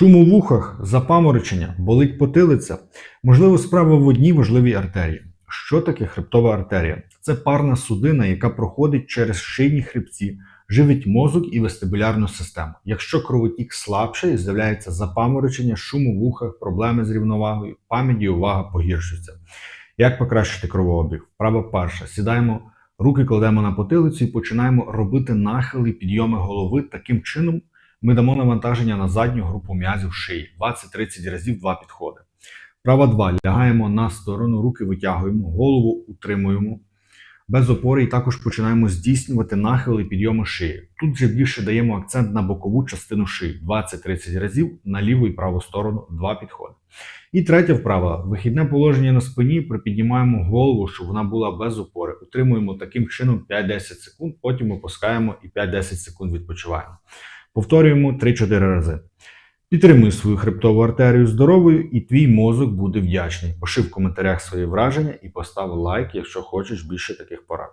Шум у вухах, запаморочення, болить потилиця. Можливо, справа в одній важливій артерії. Що таке хребтова артерія? Це парна судина, яка проходить через шийні хребці, живить мозок і вестибулярну систему. Якщо кровотік слабший, з'являється запаморочення, шум у вухах, проблеми з рівновагою, пам'ять і увага погіршуються. Як покращити кровообіг? Вправа перша. Сідаємо, руки кладемо на потилицю і починаємо робити нахили, підйоми голови. Таким чином ми дамо навантаження на задню групу м'язів шиї 20-30 разів два підходи. Права 2. Лягаємо на сторону, руки витягуємо, голову утримуємо без опори і також починаємо здійснювати нахили і підйоми шиї. Тут вже більше даємо акцент на бокову частину шиї 20-30 разів на ліву і праву сторону два підходи. І третя вправа вихідне положення на спині, припіднімаємо голову, щоб вона була без опори. Утримуємо таким чином 5-10 секунд, потім опускаємо і 5-10 секунд відпочиваємо. Повторюємо 3-4 рази. Підтримуй свою хребтову артерію здоровою, і твій мозок буде вдячний. Пиши в коментарях свої враження і постав лайк, якщо хочеш більше таких порад.